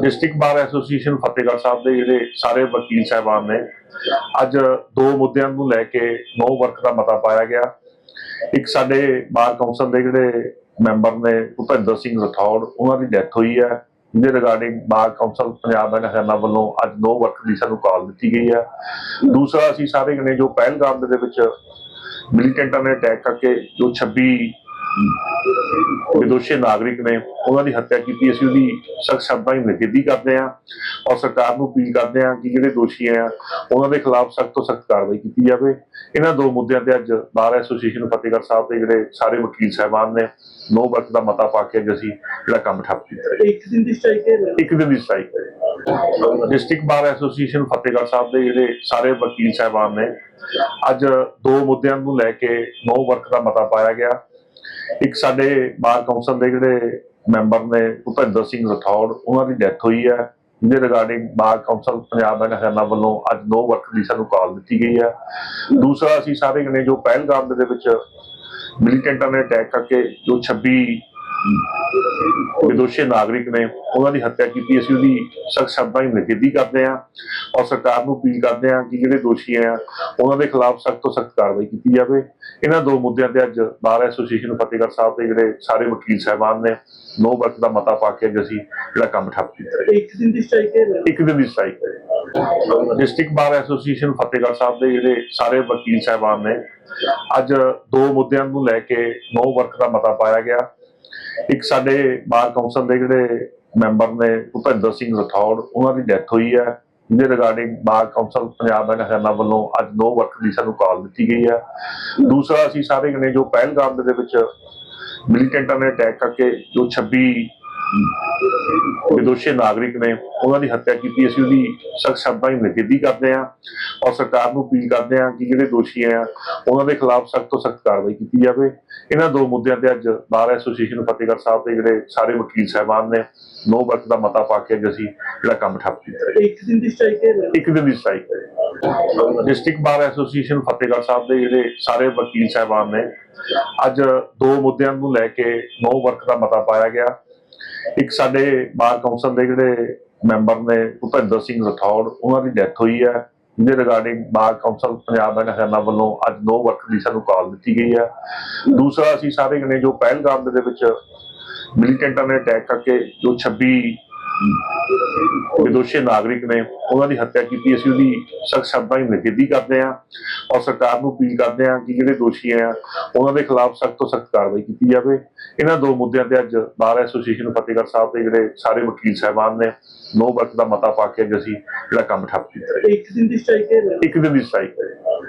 District bar association Fatehgarh Sahib ਦੇ ਜਿਹੜੇ ਸਾਰੇ ਵਕੀਲ ਸਾਹਿਬਾਨ ਨੇ, ਅੱਜ ਦੋ ਮੁੱਦਿਆਂ ਨੂੰ ਲੈ ਕੇ ਨੋ ਵਰਕ ਦਾ ਮਤਾ ਪਾਇਆ ਗਿਆ। ਇੱਕ ਸਾਡੇ ਬਾਰ ਕੌਂਸਲ ਦੇ ਜਿਹੜੇ ਮੈਂਬਰ ਨੇ, ਭੁਪਿੰਦਰ ਸਿੰਘ ਰਠੌੜ, ਉਹਨਾਂ ਦੀ ਡੈਥ ਹੋਈ ਹੈ, ਜਿਹਦੇ ਰਿਗਾਰਡਿੰਗ ਬਾਰ ਕੌਂਸਲ ਪੰਜਾਬ ਦਾ ਹਰਿਆਣਾ ਵੱਲੋਂ ਅੱਜ ਨੋ ਵਰਕ ਦੀ ਸਾਨੂੰ ਕਾਲ ਦਿੱਤੀ ਗਈ ਹੈ। ਦੂਸਰਾ, ਅਸੀਂ ਸਾਰੇ ਜਣੇ ਜੋ ਪਹਿਲਗਾਮ ਦੇ ਵਿੱਚ ਮਿਲੀਟੈਂਟਾਂ ਨੇ ਅਟੈਕ ਕਰਕੇ ਜੋ 26 ਵਿਦੋਸ਼ੀ ਨਾਗਰਿਕ ਨੇ ਉਹਨਾਂ ਦੀ ਹੱਤਿਆ ਕੀਤੀ। ਅਸੀਂ ਉਹਦੀ ਸਖਤ ਸ਼ਬਦਾਂ ਵਿੱਚ ਨਿਖੇਧੀ ਕਰਦੇ ਹਾਂ ਔਰ ਸਰਕਾਰ ਨੂੰ ਅਪੀਲ ਕਰਦੇ ਹਾਂ ਕਿ ਜਿਹੜੇ ਦੋਸ਼ੀ ਆ ਉਹਨਾਂ ਦੇ ਖਿਲਾਫ ਸਖਤ ਤੋਂ ਸਖਤ ਕਾਰਵਾਈ ਕੀਤੀ ਜਾਵੇ। ਇਹਨਾਂ ਦੋ ਮੁੱਦਿਆਂ ਤੇ ਅੱਜ ਬਾਰ ਐਸੋਸੀਏਸ਼ਨ ਫਤਿਹਗੜ੍ਹ ਸਾਹਿਬ ਦੇ ਜਿਹੜੇ ਸਾਰੇ ਵਕੀਲ ਸਾਹਿਬਾਨ ਨੇ ਨੋ ਵਰਕ ਦਾ ਮਤਾ ਪਾ ਕੇ ਅੱਜ ਅਸੀਂ ਜਿਹੜਾ ਕੰਮ ਠੱਪ ਕੀਤਾ। ਇੱਕ ਦਿਨ ਦੀ ਸਟ੍ਰਾਈਕ ਹੈ ਇੱਕ ਦਿਨ ਦੀ ਸਟ੍ਰਾਈਕ ਹੈ district bar association Fatehgarh Sahib ਦੇ ਜਿਹੜੇ ਸਾਰੇ ਵਕੀਲ ਸਾਹਿਬਾਨ ਨੇ ਅੱਜ ਦੋ ਮੁੱਦਿਆਂ ਨੂੰ ਲੈ ਕੇ ਨੋ ਵਰਕ ਦਾ ਮਤਾ ਪਾਇਆ ਗਿਆ। ਇੱਕ ਸਾਡੇ ਬਾਰ ਕੌਂਸਲ ਦੇ ਜਿਹੜੇ ਮੈਂਬਰ ਨੇ ਭੁਪਿੰਦਰ ਸਿੰਘ ਰਠੌੜ, ਉਹਨਾਂ ਦੀ ਡੈਥ ਹੋਈ ਹੈ। ਜਿਹਦੇ ਰਿਗਾਰਡਿੰਗ ਬਾਰ ਕੌਂਸਲ ਪੰਜਾਬ ਦਾ ਹਰਿਆਣਾ ਵੱਲੋਂ ਅੱਜ ਨੋ ਵਰਕ ਦੀ ਸਾਨੂੰ ਕਾਲ ਦਿੱਤੀ ਗਈ ਹੈ। ਦੂਸਰਾ, ਅਸੀਂ ਸਾਰੇ ਜਣੇ ਜੋ ਪਹਿਲਗਾਮ ਦੇ ਵਿੱਚ ਮਿਲੀਟੈਂਟਾਂ ਨੇ ਅਟੈਕ ਕਰਕੇ ਜੋ 26 ਵਿਦੋਸ਼ੀ ਨਾਗਰਿਕ ਨੇ ਉਹਨਾਂ ਦੀ ਹੱਤਿਆ ਕੀਤੀ। ਅਸੀਂ ਉਹਦੀ ਸਖਤ ਸ਼ਬਦਾਂ ਵਿੱਚ ਨਿਖੇਧੀ ਕਰਦੇ ਹਾਂ ਔਰ ਸਰਕਾਰ ਨੂੰ ਅਪੀਲ ਕਰਦੇ ਹਾਂ ਕਿ ਜਿਹੜੇ ਦੋਸ਼ੀ ਆ ਉਹਨਾਂ ਦੇ ਖਿਲਾਫ ਸਖਤ ਤੋਂ ਸਖਤ ਕਾਰਵਾਈ ਕੀਤੀ ਜਾਵੇ। ਇਹਨਾਂ ਦੋ ਮੁੱਦਿਆਂ ਤੇ ਅੱਜ ਬਾਰ ਐਸੋਸੀਏਸ਼ਨ ਫਤਿਹਗੜ੍ਹ ਸਾਹਿਬ ਦੇ ਜਿਹੜੇ ਸਾਰੇ ਵਕੀਲ ਸਾਹਿਬਾਨ ਨੇ ਨੋ ਵਰਕ ਦਾ ਮਤਾ ਪਾ ਕੇ ਅਸੀਂ ਜਿਹੜਾ ਕੰਮ ਠੱਪ ਕੀਤਾ। ਹੈ। ਇੱਕ ਦਿਨ ਦੀ ਸਟ੍ਰਾਈਕ ਹੈ ਇੱਕ ਦਿਨ ਦੀ ਸਟ੍ਰਾਈਕ ਹੈ। District bar association Fatehgarh Sahib ਦੇ ਜਿਹੜੇ ਸਾਰੇ ਵਕੀਲ ਸਾਹਿਬਾਨ ਨੇ ਅੱਜ ਦੋ ਮੁੱਦਿਆਂ ਨੂੰ ਲੈ ਕੇ ਨੋ ਵਰਕ ਦਾ ਮਤਾ ਪਾਇਆ ਗਿਆ। ਇੱਕ ਸਾਡੇ ਬਾਰ ਕੌਂਸਲ ਦੇ ਜਿਹੜੇ ਮੈਂਬਰ ਨੇ ਭੁਪਿੰਦਰ ਸਿੰਘ ਰਠੌੜ, ਉਹਨਾਂ ਦੀ ਡੈਥ ਹੋਈ ਹੈ। ਜਿਹਦੇ ਰਿਗਾਰਡਿੰਗ ਬਾਰ ਕੌਂਸਲ ਪੰਜਾਬ ਦਾ ਹਰਿਆਣਾ ਵੱਲੋਂ ਅੱਜ ਨੋ ਵਰਕ ਦੀ ਸਾਨੂੰ ਕਾਲ ਦਿੱਤੀ ਗਈ ਹੈ। ਦੂਸਰਾ, ਅਸੀਂ ਸਾਰੇ ਜਣੇ ਜੋ ਪਹਿਲਗਾਮ ਦੇ ਵਿੱਚ ਮਿਲੀਟੈਂਟਾਂ ਨੇ ਅਟੈਕ ਕਰਕੇ ਜੋ 26 ਵਿਦੋਸ਼ੀ ਨਾਗਰਿਕ ਨੇ, ਉਹਨਾਂ ਦੀ ਹੱਤਿਆ ਕੀਤੀ, ਅਸੀਂ ਉਹਦੀ ਸਖਤ ਸ਼ਬਦਾਂ ਵਿੱਚ ਨਿਖੇਧੀ ਕਰਦੇ ਹਾਂ ਔਰ ਸਰਕਾਰ ਨੂੰ ਅਪੀਲ ਕਰਦੇ ਹਾਂ ਕਿ ਜਿਹੜੇ ਦੋਸ਼ੀ ਆ ਉਹਨਾਂ ਦੇ ਖਿਲਾਫ ਸਖਤ ਤੋਂ ਸਖਤ ਕਾਰਵਾਈ ਕੀਤੀ ਜਾਵੇ। ਇਹਨਾਂ ਦੋ ਮੁੱਦਿਆਂ ਤੇ ਅੱਜ ਬਾਰ ਐਸੋਸੀਏਸ਼ਨ ਫਤਿਹਗੜ੍ਹ ਸਾਹਿਬ ਦੇ ਜਿਹੜੇ ਸਾਰੇ ਵਕੀਲ ਸਾਹਿਬਾਨ ਨੇ ਨੋ ਵਰਕ ਦਾ ਮਤਾ ਪਾ ਕੇ ਅਸੀਂ ਜਿਹੜਾ ਕੰਮ ਠੱਪ ਕੀਤਾ। ਇੱਕ ਦਿਨ ਦੀ ਸਟ੍ਰਾਈਕ ਹੈ ਇੱਕ ਦਿਨ ਦੀ ਸਟ੍ਰਾਈਕ ਹੈ district bar association Fatehgarh Sahib ਦੇ ਜਿਹੜੇ ਸਾਰੇ ਵਕੀਲ ਸਾਹਿਬਾਨ ਨੇ ਅੱਜ ਦੋ ਮੁੱਦਿਆਂ ਨੂੰ ਲੈ ਕੇ ਨੋ ਵਰਕ ਦਾ ਮਤਾ ਪਾਇਆ ਗਿਆ। ਇੱਕ ਸਾਡੇ ਬਾਰ ਕੌਂਸਲ ਦੇ ਜਿਹੜੇ ਮੈਂਬਰ ਨੇ ਭੁਪਿੰਦਰ ਸਿੰਘ ਰਠੌੜ ਉਹਨਾਂ ਦੀ ਡੈਥ ਹੋਈ ਹੈ। ਜਿਹਦੇ ਰਿਗਾਰਡਿੰਗ ਬਾਰ ਕੌਂਸਲ ਪੰਜਾਬ ਦਾ ਹਰਿਆਣਾ ਵੱਲੋਂ ਅੱਜ ਨੋ ਵਰਕ ਦੀ ਸਾਨੂੰ ਕਾਲ ਦਿੱਤੀ ਗਈ ਹੈ। ਦੂਸਰਾ ਅਸੀਂ ਸਾਰੇ ਜਣੇ ਜੋ ਪਹਿਲਗਾਮ ਦੇ ਵਿੱਚ ਮਿਲੀਟੈਂਟਾਂ ਨੇ ਅਟੈਕ ਕਰਕੇ ਜੋ 26 ਵਿਦੋਸ਼ੀ ਨਾਗਰਿਕ ਨੇ ਉਹਨਾਂ ਦੀ ਹੱਤਿਆ ਕੀਤੀ, ਅਸੀਂ ਉਹਦੀ ਸਖਤ ਸ਼ਬਦਾਂ ਵਿੱਚ ਨਿਖੇਧੀ ਕਰਦੇ ਹਾਂ ਔਰ ਸਰਕਾਰ ਨੂੰ ਅਪੀਲ ਕਰਦੇ ਹਾਂ ਕਿ ਜਿਹੜੇ ਦੋਸ਼ੀ ਆ ਉਹਨਾਂ ਦੇ ਖਿਲਾਫ ਸਖਤ ਤੋਂ ਸਖਤ ਕਾਰਵਾਈ ਕੀਤੀ ਜਾਵੇ। ਇਹਨਾਂ ਦੋ ਮੁੱਦਿਆਂ ਤੇ ਅੱਜ ਬਾਰ ਐਸੋਸੀਏਸ਼ਨ ਫਤਿਹਗੜ੍ਹ ਸਾਹਿਬ ਦੇ ਜਿਹੜੇ ਸਾਰੇ ਵਕੀਲ ਸਾਹਿਬਾਨ ਨੇ, ਨੋ ਵਰਕ ਦਾ ਮਤਾ ਪਾ ਕੇ ਅੱਜ ਅਸੀਂ ਜਿਹੜਾ ਕੰਮ ਠੱਪ ਕੀਤਾ। ਇੱਕ ਦਿਨ ਦੀ ਸਟ੍ਰਾਈਕ ਹੈ ਇੱਕ ਦਿਨ ਦੀ ਸਟ੍ਰਾਈਕ ਹੈ